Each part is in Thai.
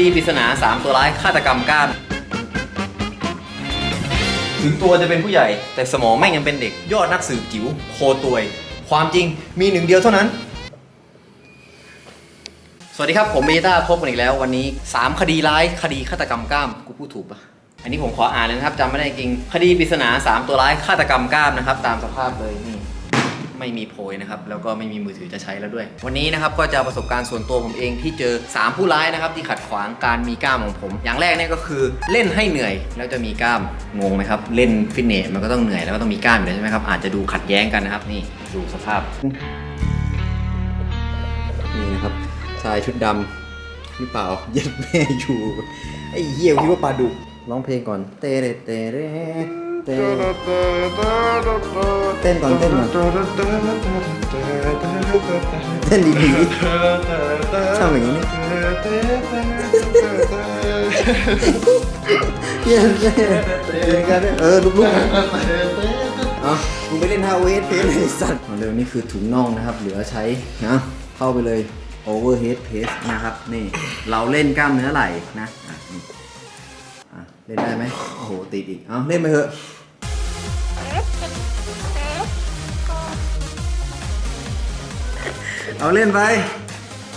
ดีปริศนา 3 ตัวร้ายฆาตกรรมกล้าม ถึงตัวจะเป็นผู้ใหญ่ แต่สมองแม่งยังเป็นเด็ก ยอดนักสืบจิ๋วโคตวย ความจริงมีหนึ่งเดียวเท่านั้น สวัสดีครับ ผมเบต้าพบกันอีกแล้ววันนี้ 3 คดีร้ายคดีฆาตกรรมกล้ามกูพูดถูกปะอันนี้ผมขออ่านเลยนะครับจำไม่ได้จริง คดีปริศนา 3 ตัวร้ายฆาตกรรมกล้ามนะครับ ตามสภาพเลยนี่ ไม่มีโพยนะครับแล้วก็ไม่มีมือถือจะใช้แล้วด้วย วันนี้นะครับก็จะประสบการณ์ส่วนตัวผมเองที่เจอ 3 ผู้ร้ายนะครับที่ขัดขวางการมีกล้ามของผม อย่างแรกเนี่ยก็คือเล่นให้เหนื่อยแล้วจะมีกล้ามงงไหมครับเล่นฟิตเนสมันก็ต้องเหนื่อยแล้วก็ต้องมีกล้ามอยู่แล้วใช่ไหมครับอาจจะดูขัดแย้งกันนะครับนี่ดูสภาพนี่นะครับชายชุดดำหรือเปล่าเย็ดแม่อยู่ไอ้เหี้ยคิดว่าปลาดุกร้องเพลงก่อนเตเรเตเร เตเต้นก่อนเต้นก่อนเต้นดีๆทำอย่างนี้เหี้ยเต้นกันเออลุกๆเอามึงไปเล่นฮาเวสเพลไอ้สัตว์เร็วนี่คือถุงน่องนะครับ เหลือใช้นะเข้าไปเลย overhead press นะครับ นี่ เราเล่นกล้ามเนื้อไหล่นะอะนี่อะเล่นได้ไหมโอ้โห ติดอีก เอาเล่นไปเถอะ เอาเล่นไป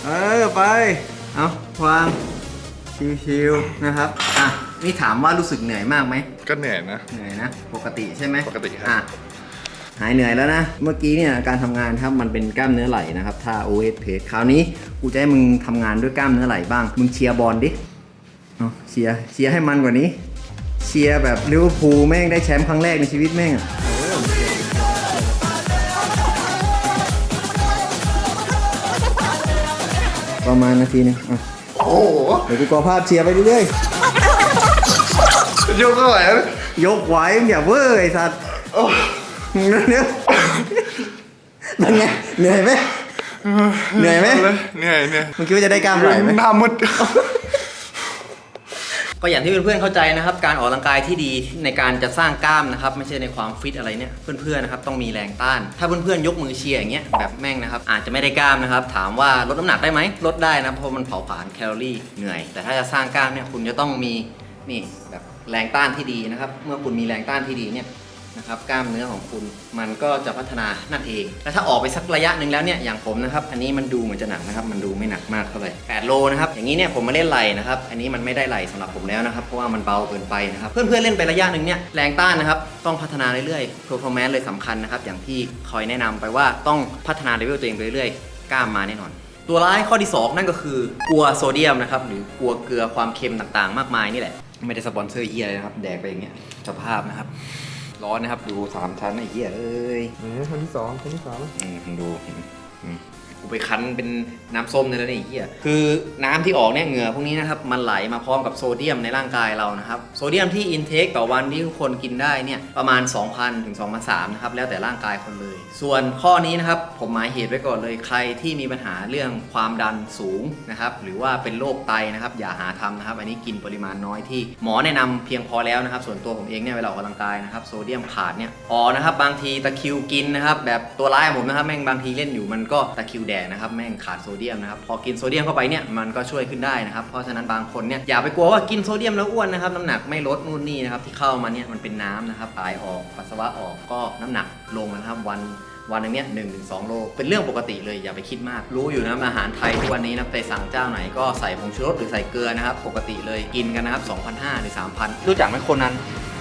เออไป เอาวาง ชิวๆนะครับ อะ นี่ถามว่ารู้สึกเหนื่อยมากไหม ก็เหนื่อยนะ เหนื่อยนะ ปกติใช่ไหมปกติครับ อะ หายเหนื่อยแล้วนะ เมื่อกี้เนี่ยการทำงานครับมันเป็นกล้ามเนื้อไหล่นะครับท่า OS p a c e คราวนี้กูจะให้มึงทำงานด้วยกล้ามเนื้อไหล่บ้าง มึงเชียร์บอลดิเอาเชียร์ เชียร์ให้มันกว่านี้ เชียร์แบบลิเวอร์พูลแม่งได้แชมป์ครั้งแรกในชีวิตแม่งอะประมาณนาทีหนึงอะโอ้โหเดี๋ยวกูกอภาพเชียร์ไปเรื่อยยกเท่าไหร่นะๆยกไหวมึงอย่าเวอร์ไอ้สัตว์โอ้เร็วๆเป็นไงเหนื่อยไหมเหนื่อยไหมเหนื่อยเหนื่อยมึงคิดว่าจะได้กล้ามไหลไหมหน้ามืด ก็อย่างที่เพื่อนๆเข้าใจนะครับ การออกกำลังกายที่ดีในการจะสร้างกล้ามนะครับ ไม่ใช่ในความฟิตอะไรเนี่ยเพื่อนๆนะครับต้องมีแรงต้าน ถ้าเพื่อนๆยกมือเชียร์อย่างเงี้ยแบบแม่งนะครับ อาจจะไม่ได้กล้ามนะครับ ถามว่าลดน้ำหนักได้ไหมลดได้นะเพราะมันเผาผลาญแคลอรี่เหนื่อย แต่ถ้าจะสร้างกล้ามเนี่ยคุณจะต้องมีนี่แบบแรงต้านที่ดีนะครับ เมื่อคุณมีแรงต้านที่ดีเนี่ย นะครับกล้ามเนื้อของคุณมันก็จะพัฒนานั่นเอง แล้วถ้าออกไปสักระยะหนึ่งแล้วเนี่ยอย่างผมนะครับอันนี้มันดูเหมือนจะหนักนะครับมันดูไม่หนักมากเท่าไหร่8โลนะครับอย่างนี้เนี่ยผมมาเล่นไหลนะครับอันนี้มันไม่ได้ไหล่สำหรับผมแล้วนะครับเพราะว่ามันเบาเกินไปนะครับเพื่อนๆเล่นไประยะหนึ่งเนี่ยแรงต้านนะครับต้องพัฒนาเรื่อยๆ performance เลยสำคัญนะครับอย่างที่คอยแนะนำไปว่าต้องพัฒนาเลเวลตัวเองไปเรื่อยๆกล้ามมาแน่นอนตัวร้ายข้อที่ 2 นั่นก็คือกลัวโซเดียมนะครับหรือกลัวเกลือความเค็มต่างๆ มากมายนี่แหละ ไม่ได้สปอนเซอร์เฮียเลยนะครับ แดกไปอย่างเงี้ยสภาพนะครับ ร้อนนะครับ ดูสามชั้นไอ้เหี้ยเอ้ยคนที่สองคนที่สองอืมดูอืม กูไปคั้นเป็นน้ำส้มเลยแล้วเนี่ยไอ้เหี้ยคือน้ำที่ออกเนี่ยเหงื่อพวกนี้นะครับมันไหลมาพร้อมกับโซเดียมในร่างกายเรานะครับโซเดียมที่อินเทคต่อวันที่ทุกคนกินได้เนี่ยประมาณ 2,000ถึง2,300นะครับแล้วแต่ร่างกายคนเลย ส่วนข้อนี้นะครับผมหมายเหตุไว้ก่อนเลยใครที่มีปัญหาเรื่องความดันสูงนะครับหรือว่าเป็นโรคไตนะครับอย่าหาทำนะครับอันนี้กินปริมาณน้อยที่หมอแนะนำเพียงพอแล้วนะครับส่วนตัวผมเองเนี่ยเวลาออกกำลังกายนะครับโซเดียมขาดเนี่ยพอนะครับบางทีตะคริวกินนะครับแบบตัวร้ายของผมนะครับแม่งบางทีเล่นอยู่มันก็ตะคริวแดกนะครับแม่งขาดโซเดียมนะครับพอกินโซเดียมเข้าไปเนี่ยมันก็ช่วยขึ้นได้นะครับเพราะฉะนั้นบางคนเนี่ยอย่าไปกลัวว่ากินโซเดียมแล้วอ้วนนะครับน้ำหนักไม่ลดนู่นนี่นะครับที่เข้ามาเนี่ยมันเป็นน้ำนะครับตายออกปัสสาวะออกก็น้ำหนักลงนะครับวันวันนึงเนี่ยหนึ่งถึงสองโล เป็นเรื่องปกติเลยอย่าไปคิดมาก รู้อยู่นะอาหารไทยทุกวันนี้นะไปสั่งเจ้าไหนก็ใส่ผงชูรสหรือใส่เกลือนะครับปกติเลยกินกันนะครับ2,500หรือ3,000รู้จักไหมคนนั้น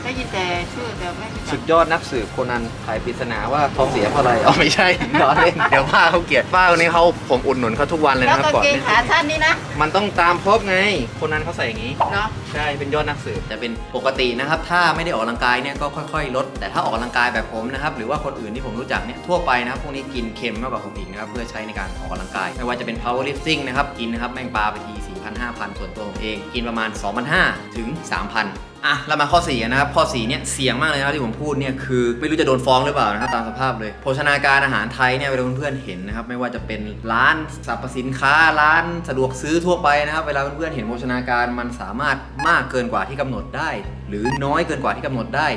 ได้ยินแต่ชื่อแต่ไม่รู้จัสุกดยอดนักสืบโคนันไขปริศนาว่าท้องเสียเพราะอะไรอ๋อไม่ใช่ล้อเล่นเดี๋ยวป้าเขาเกลียดป้าคนนี้เขาผมอุดหนุนเขาทุกวันเลยแล้วนะครับกางก่อนเกงเล่นขาสั้นนี่นะมันต้องตามพบไงโคนันเขาใส่อย่างนี้ เนาะใช่เป็นยอดนักสืบแต่เป็นปกตินะครับ ถ้าไม่ได้ออกกำลังกายเนี่ยก็ค่อยๆ ลด แต่ถ้าออกกำลังกายแบบผมนะครับ หรือว่าคนอื่นที่ผมรู้จักเนี่ยทั่วไปนะครับพวกนี้กินเค็มมากกว่าผมอีกนะครับ เพื่อใช้ในการออกกำลังกาย ไม่ว่าจะเป็น power lifting นะครับ กินนะครับ แมงปลาไปที4,000 5,000 ส่วนตัวผมเอง กินประมาณ 2,500 ถึง 3,000 อะเรามาข้อ4กันนะครับ ข้อ4เนี่ยเสี่ยงมากเลยนะที่ผมพูดเนี่ยคือไม่รู้จะโดนฟ้องหรือเปล่านะครับตามสภาพเลย โภชนาการอาหารไทยเนี่ยเวลาเพื่อนๆเห็นนะครับไม่ว่าจะเป็นร้านสรรพสินค้าร้านสะดวกซื้อทั่วไปนะครับเวลาเพื่อนๆเห็นโภชนาการมันสามารถมากเกินกว่าที่กำหนดได้ หรือน้อยเกินกว่าที่กำหนดได้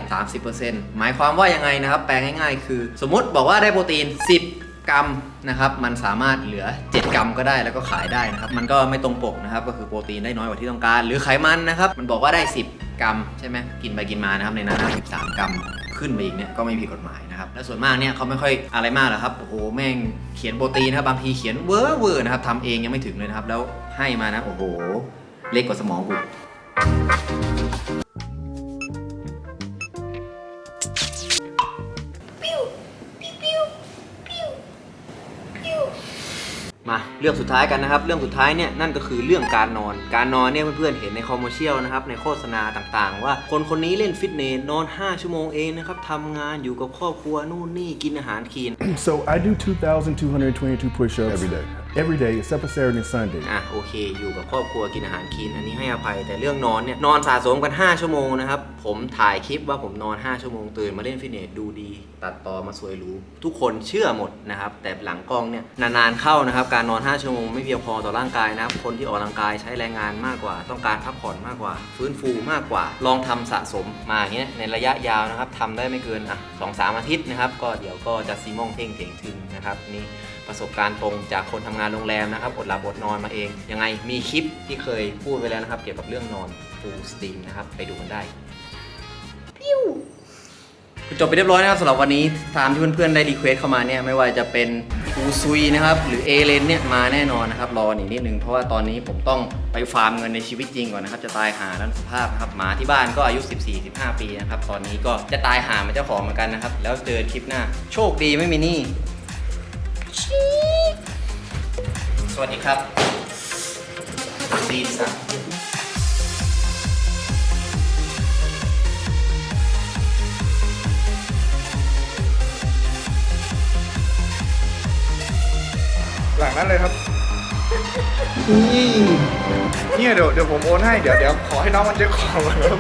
30%หมายความว่ายังไงนะครับ แปลง่ายๆ คือ สมมติบอกว่าได้โปรตีน 10กรัมนะครับมันสามารถเหลือ 7 กรัมก็ได้แล้วก็ขายได้นะครับมันก็ไม่ตรงปกนะครับก็คือโปรตีนได้น้อยกว่าที่ต้องการ หรือไขมันนะครับมันบอกว่าได้ 10 กรัมใช่ไหมกินไปกินมานะครับในนั้น13 กรัมขึ้นไปอีกเนี่ยก็ไม่ผิดกฎหมายนะครับและส่วนมากเนี่ยเขาไม่ค่อยอะไรมากหรอกครับโอ้โหแม่งเขียนโปรตีนนะครับบางทีเขียนเวอร์เวอร์นะครับทำเองยังไม่ถึงเลยนะครับแล้วให้มานะโอ้โหเล็กกว่าสมองกู รื่องสุดท้ายกันนะครับ เรื่องสุดท้ายเนี่ยนั่นก็คือเรื่องการนอน การนอนเนี่ยเพื่อนๆเห็นในคอมเมอร์เชียลนะครับในโฆษณาต่างๆ ว่าคนคนนี้เล่นฟิตเนสนอน 5 ชั่วโมงเองนะครับทำงานอยู่กับครอบครัวนู่นนี่กินอาหารคีน So I do 2,222 push-ups Every day. Every day except for Saturday and Sunday. อะโอเค อยู่กับครอบครัวกินอาหารคีนอันนี้ให้อภัยแต่เรื่องนอนเนี่ยนอนสะสมกัน 5 ชั่วโมงนะครับ ผมถ่ายคลิปว่าผมนอน 5 ชั่วโมงตื่นมาเล่นฟิตเนสดูดี ตัดต่อมาสวยหรูทุกคนเชื่อหมดนะครับ แต่หลังกล้องเนี่ยนานๆเข้านะครับ การนอน 5 ชั่วโมงไม่เพียงพอต่อร่างกายนะครับคนที่ออกกำลังกายใช้แรงงานมากกว่า ต้องการพักผ่อนมากกว่า ฟื้นฟูมากกว่า ลองทำสะสมมาอย่างเงี้ยในระยะยาวนะครับทำได้ไม่เกินอะสองสามอาทิตย์นะครับก็เดี๋ยวก็จะซีมองเท่งเถ่งถึงนะครับนี่ ประสบการณ์ตรงจากคนทำงานโรงแรมนะครับอดหลับอดนอนมาเอง ยังไงมีคลิปที่เคยพูดไว้แล้วนะครับ เกี่ยวกับเรื่องนอน full steam นะครับ ไปดูกันได้จบไปเรียบร้อยนะครับสำหรับวันนี้ตามที่เพื่อนๆได้รีเควสเข้ามาเนี่ยไม่ว่าจะเป็นอูซุยนะครับหรือเอเลนเนี่ยมาแน่นอนนะครับรออีกนิดนึงเพราะว่าตอนนี้ผมต้องไปฟาร์มเงินในชีวิตจริงก่อนนะครับจะตายหาแล้วสภาพนะครับหมาที่บ้านก็อายุ 14-15 ปีนะครับตอนนี้ก็จะตายหาเหมันเจ้าของเหมือนกันนะครับแล้วเจอคลิปหน้า โชคดีไม่มีหนี้ สวัสดีครับดีสักหลังนั้นเลยครับเนี่ยเดี๋ยวเดี๋ยวผมโอนให้ เดี๋ยวเดี๋ยวขอให้น้องมันเช็คของก่อนครับ